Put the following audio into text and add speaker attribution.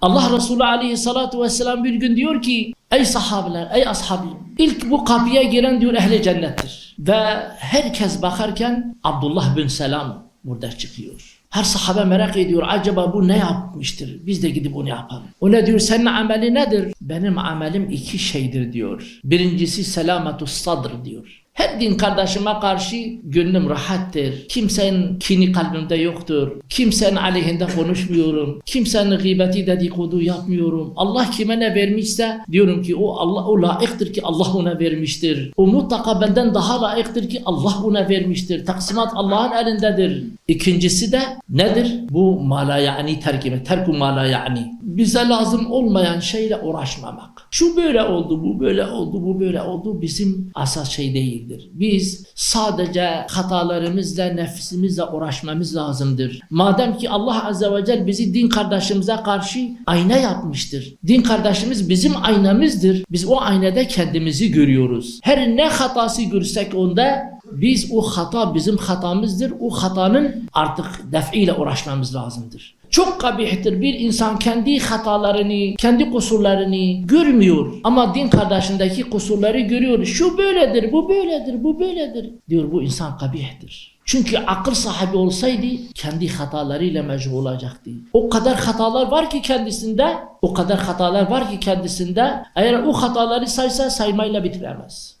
Speaker 1: Allah Resulü aleyhissalatu vesselam bir gün diyor ki Ey sahabeler, ey ashabim ilk bu kapıya giren diyor ehli cennettir. Ve herkes bakarken Abdullah bin Selam burada çıkıyor. Her sahabe merak ediyor acaba bu ne yapmıştır? Biz de gidip onu yapalım. O ne diyor senin ameli nedir? Benim amelim iki şeydir diyor. Birincisi selamatu sadr diyor. Her din kardeşime karşı gönlüm rahattır. Kimsenin kini kalbimde yoktur. Kimsenin aleyhinde konuşmuyorum. Kimsenin gıybeti dedikodu yapmıyorum. Allah kime ne vermişse diyorum ki o Allah o layıktır ki Allah ona vermiştir. O mutlaka benden daha layıktır ki Allah ona vermiştir. Taksimat Allah'ın elindedir. İkincisi de nedir? Bu mala yani terkime. Terku mala yani. Bize lazım olmayan şeyle uğraşmamak. Şu böyle oldu, bu böyle oldu, bu böyle oldu bizim asas şey değildir. Biz sadece hatalarımızla, nefsimizle uğraşmamız lazımdır. Madem ki Allah Azze ve Celle bizi din kardeşimize karşı ayna yapmıştır. Din kardeşimiz bizim aynamızdır. Biz o aynada kendimizi görüyoruz. Her ne hatası görsek onda biz o hata bizim hatamızdır. O hatanın artık def'iyle uğraşmamız lazımdır. Çok kabihtir bir insan kendi hatalarını, kendi kusurlarını görmüyor. Ama din kardeşindeki kusurları görüyor. Şu böyledir, bu böyledir, bu böyledir. Diyor bu insan kabihtir. Çünkü akıl sahibi olsaydı kendi hatalarıyla meşgul olacaktı. O kadar hatalar var ki kendisinde, o kadar hatalar var ki kendisinde. Eğer o hataları saysa saymayla bitiremez.